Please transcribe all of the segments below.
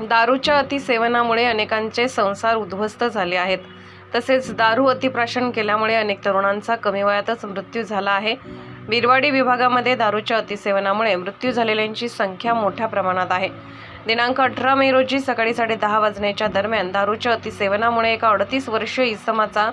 दारूच्या अतिसेवनामुळे अनेकांचे संसार उद्ध्वस्त झाले आहेत. तसेच दारू अतिप्राशन केल्यामुळे अनेक तरुणांचा कमी वयातच मृत्यू झाला आहे. बिरवाडी विभागामध्ये दारूच्या अतिसेवनामुळे मृत्यू झालेल्यांची संख्या मोठ्या प्रमाणात आहे. दिनांक अठरा मे रोजी सकाळी साडेदहा वाजण्याच्या दरम्यान दारूच्या अतिसेवनामुळे एका अडतीस वर्षीय इसमाचा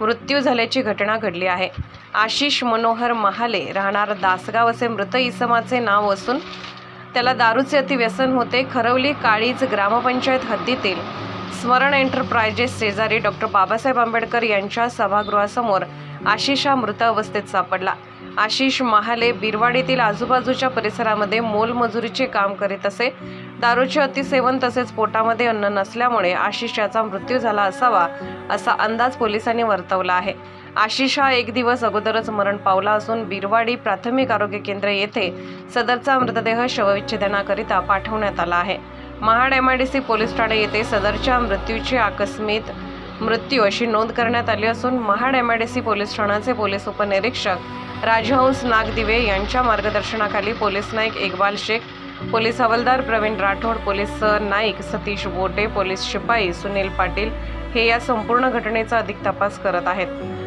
मृत्यू झाल्याची घटना घडली आहे. आशिष मनोहर महाले राहणार दासगाव असे मृत इसमाचे नाव असून त्याला दारूचे अतिव्यसन होते. खरवली काळीज ग्रामपंचायत हद्दीतील स्मरण एंटरप्रायजेस शेजारी डॉक्टर बाबासाहेब आंबेडकर यांच्या सभागृहासमोर आशिष हा मृत अवस्थेत सापडला. आशिष महाले बिरवाडीतील आजूबाजूच्या परिसरामध्ये मोलमजुरीचे काम करीत असे. दारूचे अतिसेवन तसेच पोटामध्ये अन्न नसल्यामुळे आशिष याचा मृत्यू झाला असावा असा अंदाज पोलिसांनी वर्तवला आहे. आशिष हा एक दिवस अगोदरच मरण पावला असून बिरवाडी प्राथमिक आरोग्य केंद्र येथे सदरचा मृतदेह शवविच्छेदनाकरिता पाठवण्यात आला आहे. Mahad M I D C police Thane येथे सदरच्या मृत्यूची आकस्मित मृत्यू अशी नोंद करण्यात आली असून Mahad M I D C police ठाण्याचे पोलीस उपनिरीक्षक राजहंस नागदिवे यांच्या मार्गदर्शनाखाली पोलीस नाईक इक्बाल शेख पोलीस हवालदार प्रवीण राठोड पोलीस नाईक सतीश बोटे पोलीस शिपाई सुनील पाटील हे या संपूर्ण घटनेचा अधिक तपास करत आहेत.